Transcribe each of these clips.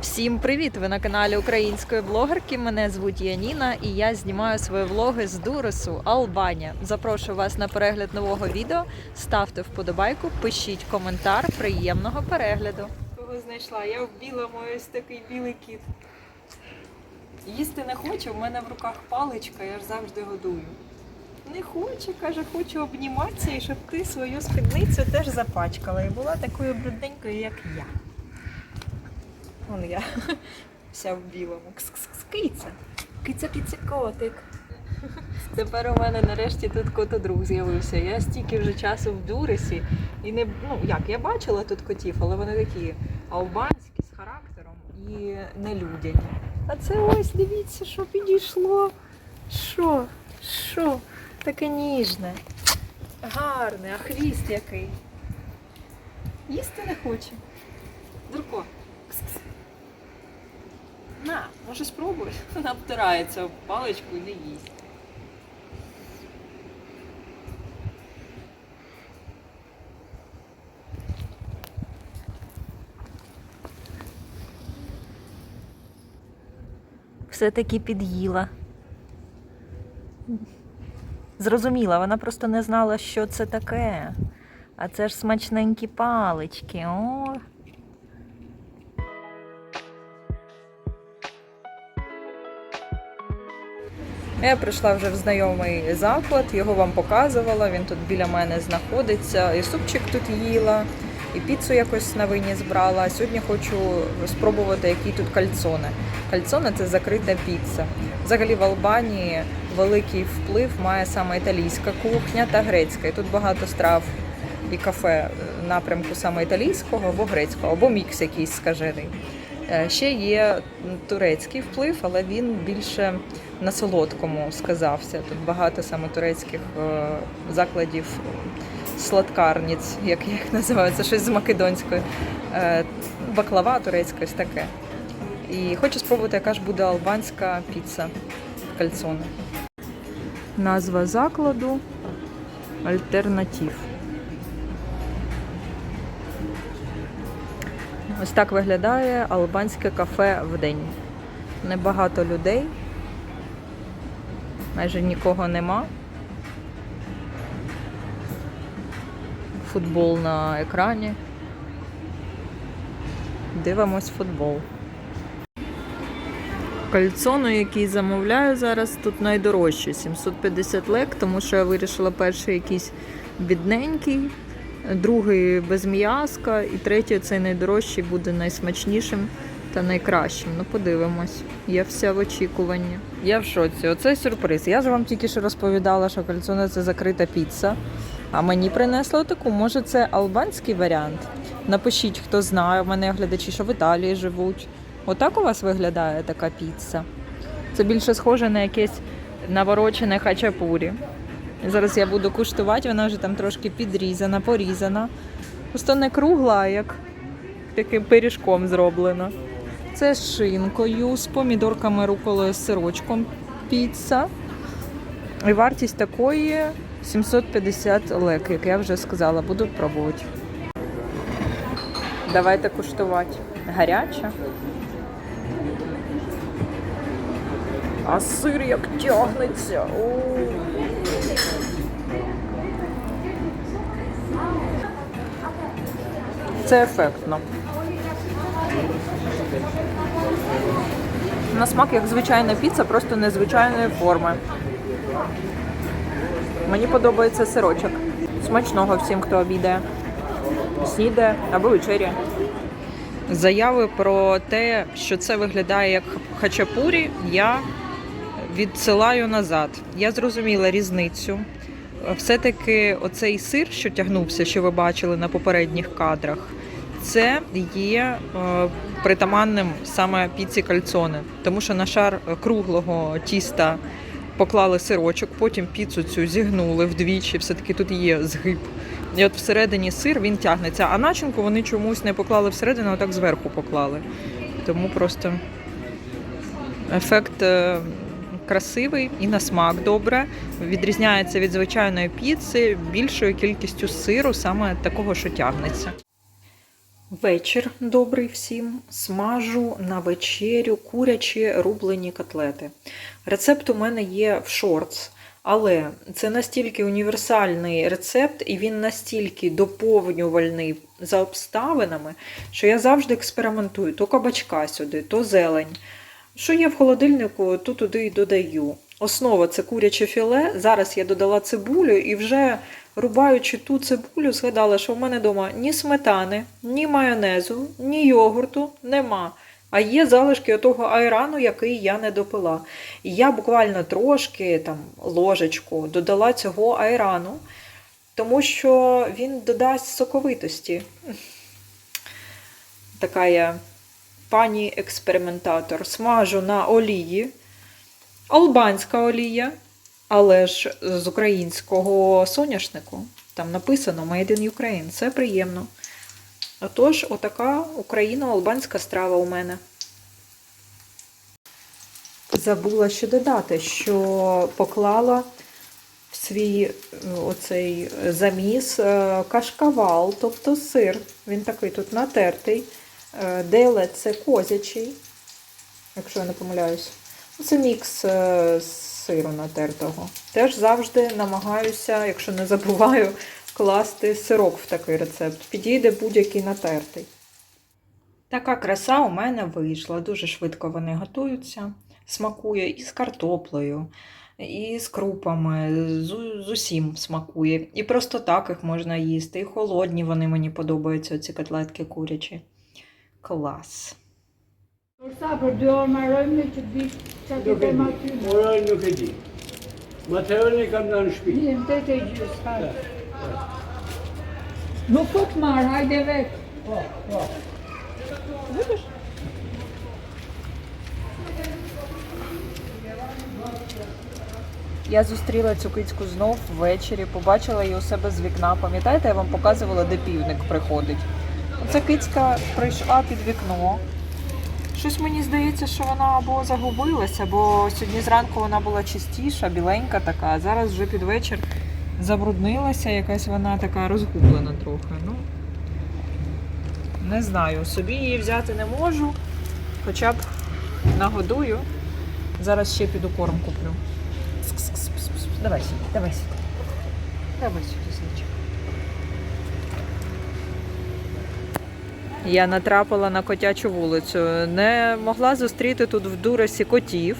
Всім привіт! Ви на каналі української блогерки. Мене звуть Яніна і я знімаю свої влоги з Дуресу, Албанія. Запрошую вас на перегляд нового відео. Ставте вподобайку, пишіть коментар. Приємного перегляду. Кого знайшла? Я в білому ось такий білий кіт. Їсти не хочу, в мене в руках паличка, я ж завжди годую. Не хоче, каже, хочу обніматися і щоб ти свою спідницю теж запачкала і була такою брудненькою, як я. Вон я вся в білому. Киця. Киця, киця, котик. Тепер у мене нарешті тут котодруг з'явився. Я стільки вже часу в Дуресі. І не ну як, я бачила тут котів, але вони такі албанські з характером і нелюдяні. А це ось дивіться, що підійшло. Що? Що? Таке ніжне. Гарне, а хвіст який. Їсти не хоче. Дурко. Кс-кс. На, може спробуй. Вона втирається в паличку і не їсть. Все-таки під'їла. Зрозуміла, вона просто не знала, що це таке. А це ж смачненькі палички. О, Я прийшла вже в знайомий заклад, його вам показувала. Він тут біля мене знаходиться. І супчик тут їла, і піцу якось на вині збрала. Сьогодні хочу спробувати, які тут кальцони. Кальцони це закрита піца. Взагалі в Албанії великий вплив має саме італійська кухня та грецька. І тут багато страв і кафе напрямку саме італійського або грецького, або мікс якийсь скажений. Е, Ще є турецький вплив, але він більше на солодкому сказався. Тут багато саме турецьких е, закладів сладкарниць, як я їх називаю, це щось з македонської. Е, Баклава турецька, ось таке. І хочу спробувати, яка ж буде албанська піца кальцони. Назва закладу Альтернатив. Ось так виглядає албанське кафе в день. Небагато людей, майже нікого нема. Футбол на екрані. Дивимось футбол. Кальцону, який замовляю зараз, тут найдорожче 750 лек, тому що я вирішила перший якийсь бідненький, другий без м'язка, і третій цей найдорожчий буде найсмачнішим та найкращим. Ну, подивимось. Я вся в очікуванні. Я в шоці. Оце сюрприз. Я ж вам тільки що розповідала, що кальцоне це закрита піца. А мені принесли таку. Може, це албанський варіант? Напишіть, хто знає. У мене глядачі, що в Італії живуть. Отак у вас виглядає така піца. Це більше схоже на якесь наворочене хачапурі. Зараз я буду куштувати, вона вже там трошки підрізана, порізана. Просто не кругла, а як таким пиріжком зроблена. Це з шинкою, з помідорками, руколою, з сирочком піца. І вартість такої 750 лек, як я вже сказала, буду пробувати. Давайте куштувати. Гаряча. А сир як тягнеться. О. Це ефектно. На смак як звичайна піца, просто незвичайної форми. Мені подобається сирочок. Смачного всім, хто обідає, снідає або вечеряє. Заяви про те, що це виглядає як хачапурі, я відсилаю назад. Я зрозуміла різницю. Все-таки оцей сир, що тягнувся, що ви бачили на попередніх кадрах, це є е, притаманним саме піці кальцоне, тому що на шар круглого тіста поклали сирочок, потім піцу цю зігнули вдвічі, все-таки тут є згиб. І от всередині сир він тягнеться, а начинку вони чомусь не поклали всередину, а так зверху поклали. Тому просто ефект е, красивий і на смак добре. Відрізняється від звичайної піци більшою кількістю сиру, саме такого, що тягнеться. Вечір добрий всім. Смажу на вечерю курячі рублені котлети. Рецепт у мене є в шортс, але це настільки універсальний рецепт, і він настільки доповнювальний за обставинами, що я завжди експериментую: то кабачка сюди, то зелень. Що є в холодильнику, то туди й додаю. Основа це куряче філе. Зараз я додала цибулю і вже рубаючи ту цибулю, згадала, що в мене вдома ні сметани, ні майонезу, ні йогурту нема. А є залишки отого айрану, який я не допила. І я буквально трошки, там, ложечку, додала цього айрану, тому що він додасть соковитості. Така я пані експериментатор. Смажу на олії. Албанська олія, але ж з українського соняшнику. Там написано Made in Ukraine. Це приємно. Отож, отака україно-албанська страва у мене. Забула ще додати, що поклала в свій е, оцей заміс е, кашкавал, тобто сир. Він такий тут натертий. Е, Деле це козячий, якщо я не помиляюсь. Ну, Це мікс е, з сиру натертого. Теж завжди намагаюся, якщо не забуваю, класти сирок в такий рецепт. Підійде будь-який натертий. Така краса у мене вийшла. Дуже швидко вони готуються. Смакує і з картоплею, і з крупами, з, з усім смакує. І просто так їх можна їсти. І холодні вони мені подобаються, ці котлетки курячі. Клас. Har. Nukut mar, haydi weg. Я зустріла цю кицьку знов ввечері, побачила її у себе з вікна. Пам'ятаєте, я вам показувала, де півник приходить. Оця кицька прийшла під вікно. Щось мені здається, що вона або загубилася, бо сьогодні зранку вона була чистіша, біленька така, а зараз вже під вечір забруднилася, якась вона така розгублена трохи. Ну, не знаю, собі її взяти не можу, хоча б нагодую. Зараз ще піду корм куплю. Давай сюди, давай сюди. Давай сюди, Я натрапила на котячу вулицю. Не могла зустріти тут в Дуресі котів.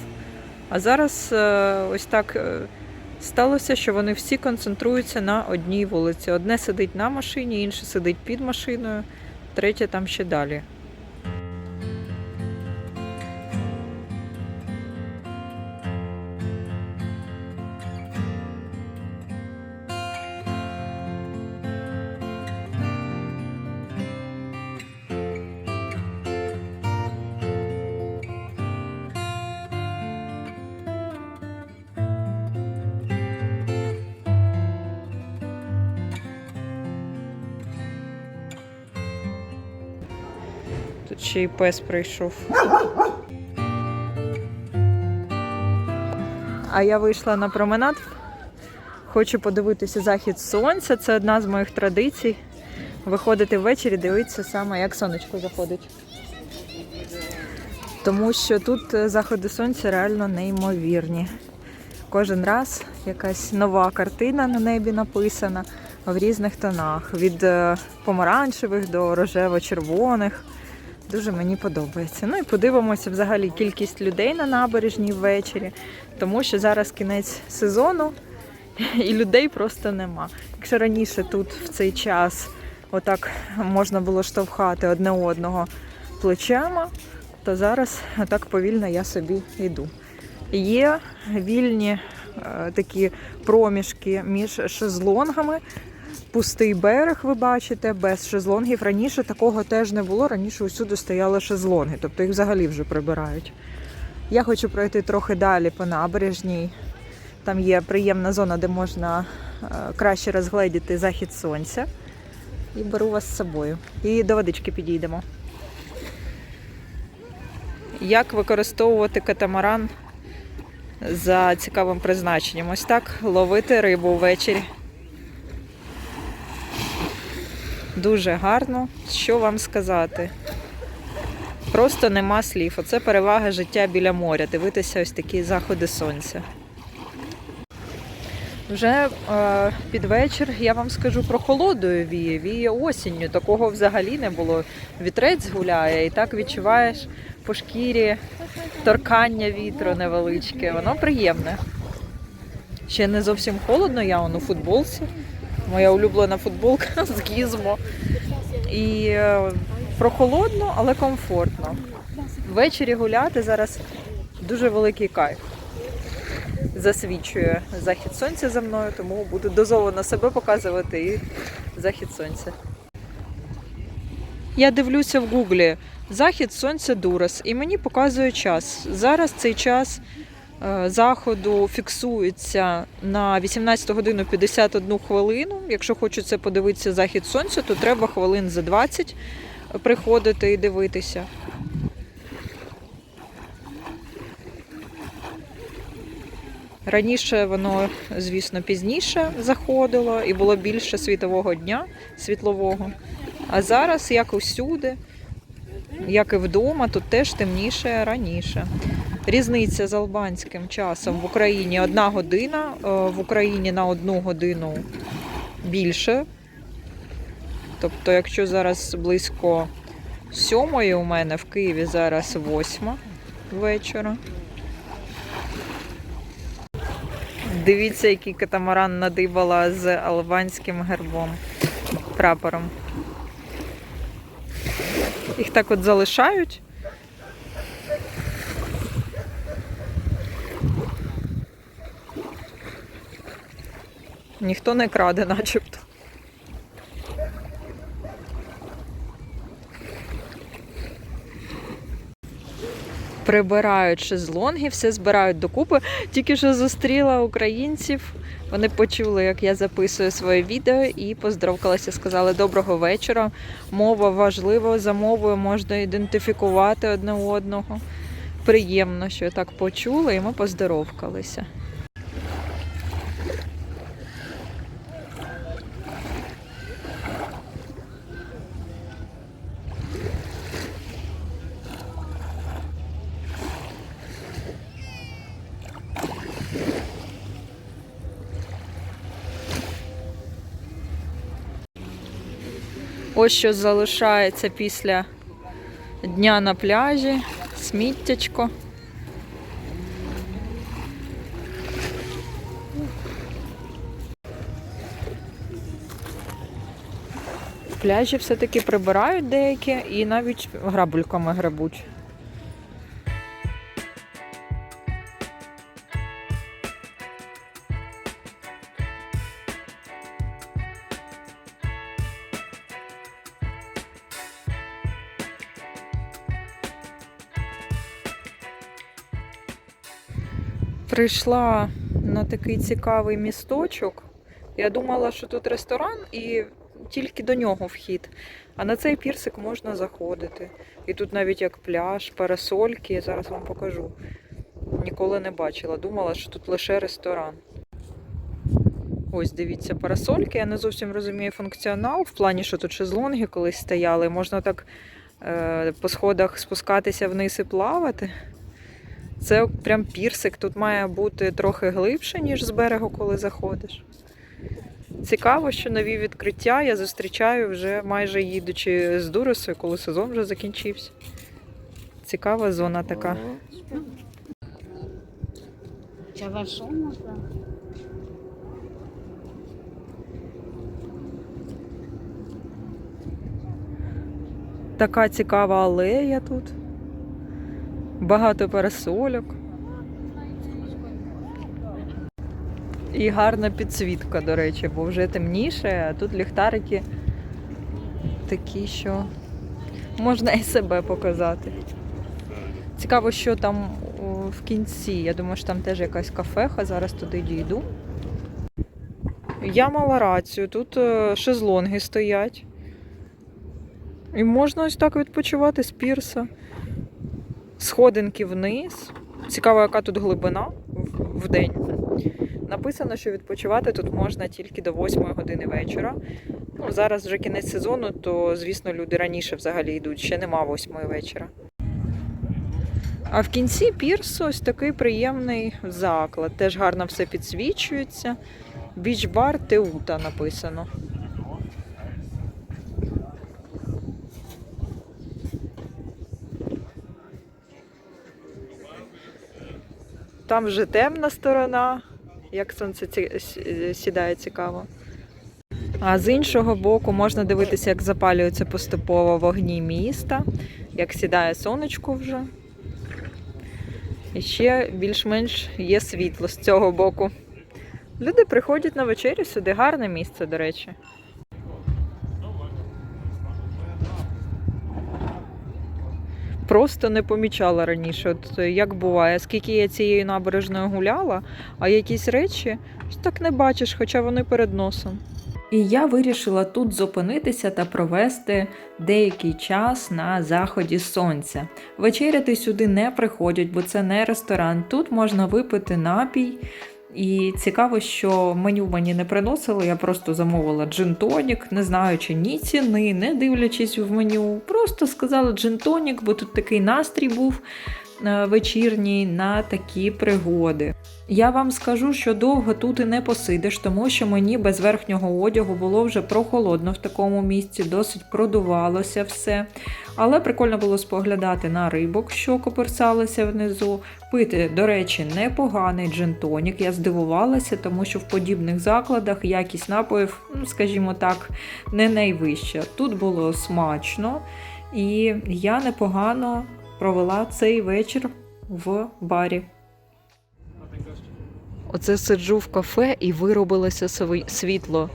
А зараз е, ось так е, сталося, що вони всі концентруються на одній вулиці. Одне сидить на машині, інше сидить під машиною, третє там ще далі. Й пес прийшов. А я вийшла на променад. Хочу подивитися захід сонця. Це одна з моїх традицій. Виходити ввечері, дивитися саме, як сонечко заходить. Тому що тут е, заходи сонця реально неймовірні. Кожен раз якась нова картина на небі написана в різних тонах. Від е, помаранчевих до рожево-червоних. Дуже мені подобається. Ну і подивимося взагалі кількість людей на набережній ввечері, тому що зараз кінець сезону і людей просто нема. Якщо раніше тут в цей час отак можна було штовхати одне одного плечима, то зараз так повільно я собі йду. Є вільні е, такі проміжки між шезлонгами. Пустий берег, ви бачите, без шезлонгів. Раніше такого теж не було. Раніше усюди стояли шезлонги, тобто їх взагалі вже прибирають. Я хочу пройти трохи далі по набережній. Там є приємна зона, де можна е, краще розгледіти захід сонця. І беру вас з собою. І до водички підійдемо. Як використовувати катамаран за цікавим призначенням? Ось так ловити рибу ввечері. Дуже гарно. Що вам сказати? Просто нема слів. Оце перевага життя біля моря. Дивитися ось такі заходи сонця. Вже е, під вечір я вам скажу про холодою віє, віє осінню. Такого взагалі не було. Вітрець гуляє, і так відчуваєш по шкірі торкання вітру невеличке. Воно приємне. Ще не зовсім холодно, я он у футболці. Моя улюблена футболка з гізмо. І е, прохолодно, але комфортно. Ввечері гуляти зараз дуже великий кайф. Засвічує захід сонця за мною, тому буду дозовано себе показувати і захід сонця. Я дивлюся в гуглі захід сонця Дурас, і мені показує час. Зараз цей час заходу фіксується на 18 годину 51 хвилину. Якщо хочеться подивитися захід сонця, то треба хвилин за 20 приходити і дивитися. Раніше воно, звісно, пізніше заходило і було більше світового дня світлового. А зараз, як усюди, як і вдома, тут теж темніше раніше. Різниця з албанським часом в Україні одна година, е, в Україні на одну годину більше. Тобто, якщо зараз близько сьомої у мене в Києві зараз восьма вечора. Дивіться, який катамаран надибала з албанським гербом, прапором. Їх так от залишають. Ніхто не краде, начебто. Прибирають шезлонги, все збирають докупи. Тільки що зустріла українців. Вони почули, як я записую своє відео, і поздоровкалася, сказали доброго вечора. Мова важлива, за мовою можна ідентифікувати одне одного. Приємно, що так почули, і ми поздоровкалися. Ось що залишається після дня на пляжі, сміттячко. Пляжі все-таки прибирають деякі і навіть грабульками грабуть. Прийшла на такий цікавий місточок. Я думала, що тут ресторан і тільки до нього вхід. А на цей пірсик можна заходити. І тут навіть як пляж, парасольки, я зараз вам покажу. Ніколи не бачила. Думала, що тут лише ресторан. Ось дивіться, парасольки. Я не зовсім розумію функціонал в плані, що тут шезлонги колись стояли. Можна так е, по сходах спускатися вниз і плавати. Це прям пірсик. Тут має бути трохи глибше, ніж з берегу, коли заходиш. Цікаво, що нові відкриття я зустрічаю вже майже їдучи з Дуросою, коли сезон вже закінчився. Цікава зона така. Така цікава алея тут. Багато парасольок. І гарна підсвітка, до речі, бо вже темніше, а тут ліхтарики такі, що можна і себе показати. Цікаво, що там в кінці. Я думаю, що там теж якась кафеха, зараз туди дійду. Я мала рацію, тут е, шезлонги стоять. І можна ось так відпочивати з пірса. Сходинки вниз. Цікаво, яка тут глибина в- день. Написано, що відпочивати тут можна тільки до 8 години вечора. Ну, зараз вже кінець сезону, то звісно люди раніше взагалі йдуть, ще нема восьмої вечора. А в кінці пірсу ось такий приємний заклад. Теж гарно все підсвічується. Біч-бар Теута написано. Там вже темна сторона, як сонце сідає цікаво. А з іншого боку можна дивитися, як запалюються поступово вогні міста, як сідає сонечко вже. І ще більш-менш є світло з цього боку. Люди приходять на вечерю сюди, гарне місце, до речі. Просто не помічала раніше. От е, як буває, скільки я цією набережною гуляла, а якісь речі так не бачиш, хоча вони перед носом. І я вирішила тут зупинитися та провести деякий час на заході сонця. Вечеряти сюди не приходять, бо це не ресторан. Тут можна випити напій. І цікаво, що меню мені не приносили. Я просто замовила джин-тонік, не знаючи ні ціни, не дивлячись в меню. Просто сказала джин-тонік, бо тут такий настрій був вечірній на такі пригоди. Я вам скажу, що довго тут і не посидиш, тому що мені без верхнього одягу було вже прохолодно в такому місці, досить продувалося все. Але прикольно було споглядати на рибок, що коперсалися внизу. Пити, до речі, непоганий джин-тонік. Я здивувалася, тому що в подібних закладах якість напоїв, ну, скажімо так, не найвища. Тут було смачно, і я непогано провела цей вечір в барі. Оце сиджу в кафе і виробилося світло.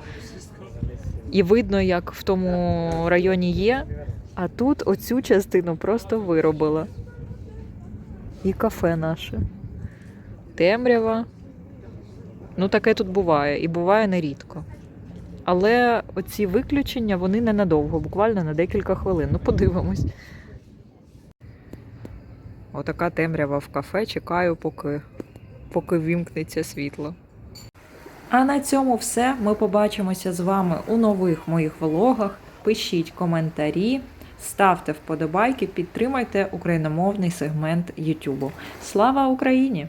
І видно, як в тому районі є, а тут оцю частину просто виробила. І кафе наше. Темрява. Ну, таке тут буває, і буває нерідко. Але оці виключення вони ненадовго, буквально на декілька хвилин. Ну, подивимось. Отака темрява в кафе. Чекаю, поки, поки вімкнеться світло. А на цьому все. Ми побачимося з вами у нових моїх влогах. Пишіть коментарі, ставте вподобайки, підтримайте україномовний сегмент Ютубу. Слава Україні!